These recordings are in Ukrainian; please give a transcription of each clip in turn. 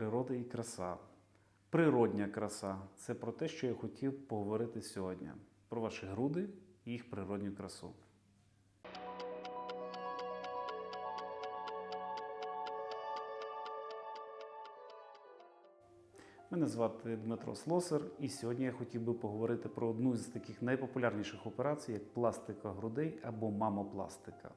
Природа і краса. Природня краса це про те, що я хотів поговорити сьогодні. Про ваші груди і їх природню красу. Мене звати Дмитро Слосар, і сьогодні я хотів би поговорити про одну з таких найпопулярніших операцій, як пластика грудей або мамопластика.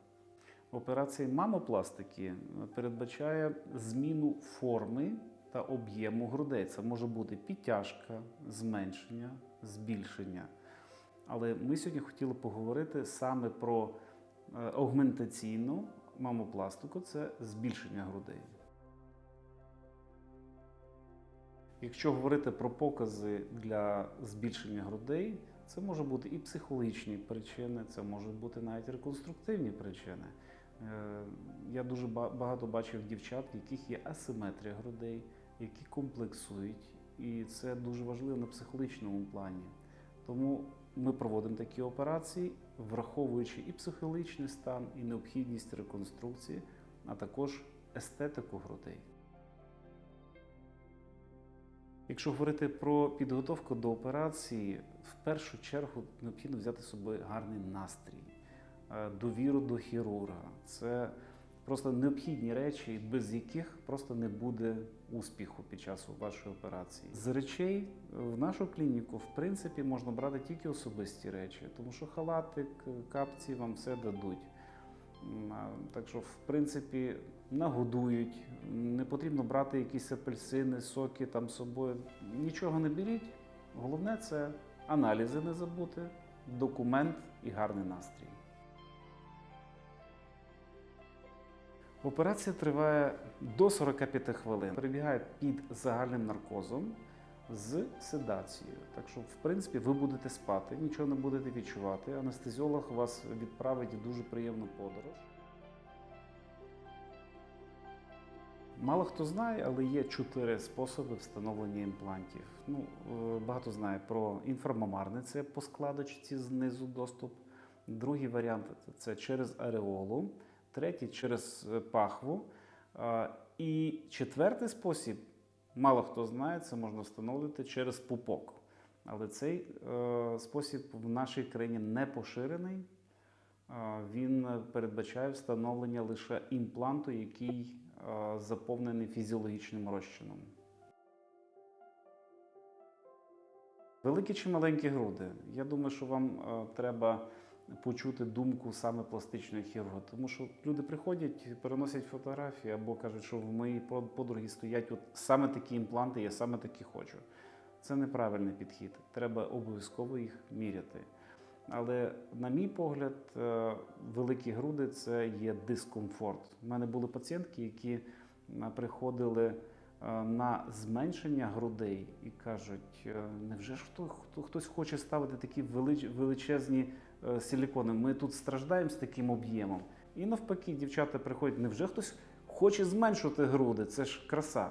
Операція мамопластики передбачає зміну форми та об'єму грудей. Це може бути підтяжка, зменшення, збільшення. Але ми сьогодні хотіли поговорити саме про е, аугментаційну мамопластику це збільшення грудей. Якщо говорити про покази для збільшення грудей, це може бути і психологічні причини, це можуть бути навіть реконструктивні причини. Е, Я дуже багато бачив дівчат, в яких є асиметрія грудей, які комплексують, і це дуже важливо на психологічному плані. Тому ми проводимо такі операції, враховуючи і психологічний стан, і необхідність реконструкції, а також естетику грудей. Якщо говорити про підготовку до операції, в першу чергу необхідно взяти з собою гарний настрій, е, довіру до хірурга. Це просто необхідні речі, без яких просто не буде успіху під час вашої операції. З речей в нашу клініку, в принципі, можна брати тільки особисті речі, тому що халатик, капці вам все дадуть. Так що, в принципі, нагодують. Не потрібно брати якісь апельсини, соки там з собою. Нічого не беріть. Головне це аналізи не забути, документ і гарний настрій. Операція триває до 45 хвилин. Перебігає під загальним наркозом з седацією. Так що, в принципі, ви будете спати, нічого не будете відчувати. Анестезіолог вас відправить в дуже приємну подорож. Мало хто знає, але є чотири способи встановлення імплантів. Ну, е, багато знає про інфрамамарне, це по складочці знизу доступ. Другий варіант це через ареолу, третій через е, пахву. І четвертий спосіб, мало хто знає, це можна встановлювати через пупок. Але цей е, спосіб в нашій країні не поширений. Він передбачає встановлення лише імпланту, який заповнений фізіологічним розчином. Великі чи маленькі груди? Я думаю, що вам е, треба почути думку саме пластичного хірурга, тому що люди приходять, переносять фотографії або кажуть, що в моїй под- подруги стоять от саме такі імпланти, я саме такі хочу. Це неправильний підхід. Треба обов'язково їх міряти. Але, на мій погляд, е, великі груди це є дискомфорт. У мене були пацієнтки, які е, приходили на зменшення грудей і кажуть: е, невже ж хто, хто хтось хоче ставити такі велич- величезні е, силікони? Ми тут страждаємо з таким об'ємом. І навпаки, дівчата приходять, невже хтось хоче зменшувати груди? Це ж краса.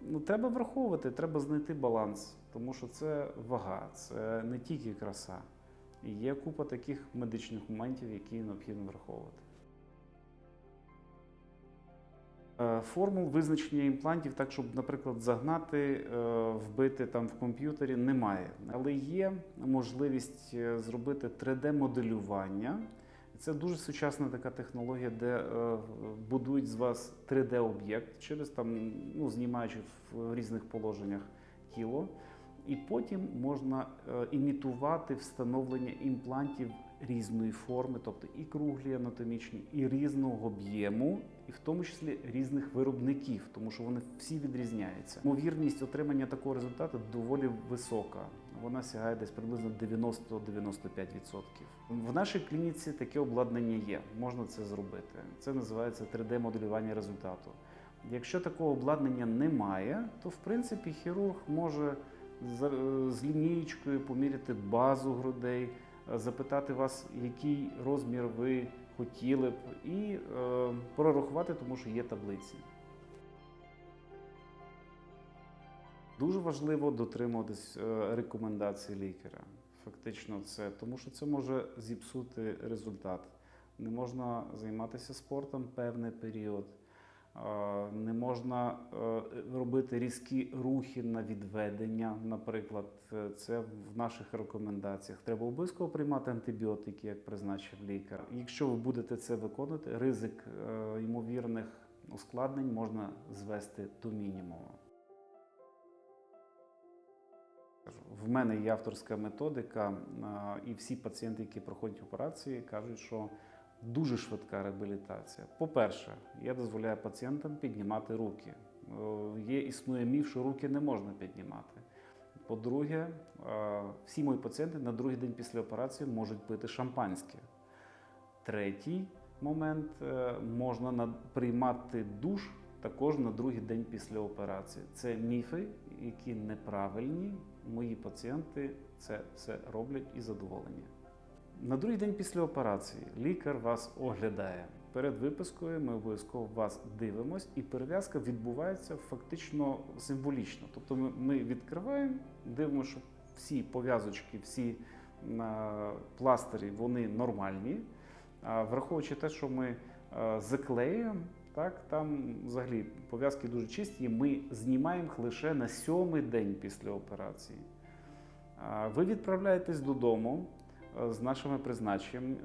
Ну, треба враховувати, треба знайти баланс, тому що це вага, це не тільки краса. І є купа таких медичних моментів, які необхідно враховувати. Формул визначення імплантів, так щоб, наприклад, загнати, е, вбити там в комп'ютері, немає. Але є можливість е, зробити 3D-моделювання. Це дуже сучасна така технологія, де е, будують з вас 3D-об'єкт через там, ну, знімаючи в різних положеннях тіло. І потім можна е, імітувати встановлення імплантів різної форми, тобто і круглі анатомічні, і різного об'єму, і в тому числі різних виробників, тому що вони всі відрізняються. Ймовірність отримання такого результату доволі висока. Вона сягає десь приблизно 90-95%. В нашій клініці таке обладнання є, можна це зробити. Це називається 3D-моделювання результату. Якщо такого обладнання немає, то в принципі хірург може з, з лінієчкою поміряти базу грудей, е, запитати вас, який розмір ви хотіли б, і е, прорахувати, тому що є таблиці. Дуже важливо дотримуватись е, рекомендацій лікаря. Фактично, це тому, що це може зіпсути результат. Не можна займатися спортом певний період. Не можна е, робити різкі рухи на відведення, наприклад, Е, це в наших рекомендаціях. Треба обов'язково приймати антибіотики, як призначив лікар. Якщо ви будете це виконувати, ризик е, ймовірних ускладнень можна звести до мінімуму. В мене є авторська методика, і всі пацієнти, які проходять операції, кажуть, що дуже швидка реабілітація. По-перше, я дозволяю пацієнтам піднімати руки. Е, Є існує міф, що руки не можна піднімати. По-друге, е, всі мої пацієнти на другий день після операції можуть пити шампанське. Третій момент е, можна приймати душ також на другий день після операції. Це міфи, які неправильні. Мої пацієнти це все роблять і задоволені. На другий день після операції лікар вас оглядає. Перед випискою ми обов'язково вас дивимось, і перев'язка відбувається фактично символічно. Тобто ми, відкриваємо, дивимося, що всі пов'язочки, всі пластирі вони нормальні. Враховуючи те, що ми заклеюємо, так там взагалі пов'язки дуже чисті. Ми знімаємо їх лише на сьомий день після операції. Ви відправляєтесь додому з нашими призначеннями,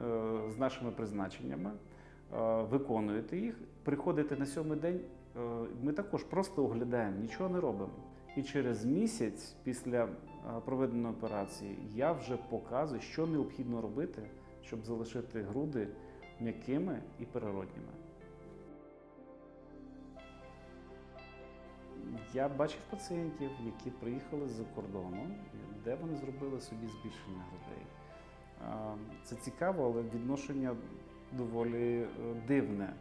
з нашими призначеннями, е, виконуєте їх, приходите на сьомий день. е, Ми також просто оглядаємо, нічого не робимо. І через місяць після е, проведеної операції я вже показую, що необхідно робити, щоб залишити груди м'якими і природніми. Я бачив пацієнтів, які приїхали з-за кордону, де вони зробили собі збільшення грудей. А, Це цікаво, але відношення доволі е, дивне.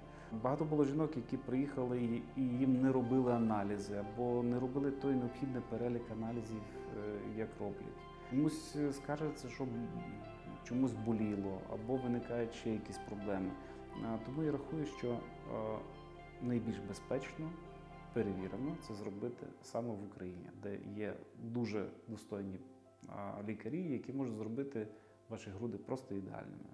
Багато було жінок, які приїхали і- їм не робили аналізи або не робили той необхідний перелік аналізів, е, як роблять. Комусь е, скаржиться, що чомусь боліло, або виникають ще якісь проблеми. Тому я рахую, що найбільш безпечно, перевірено це зробити саме в Україні, де є дуже достойні лікарі, які можуть зробити ваші груди просто ідеальними.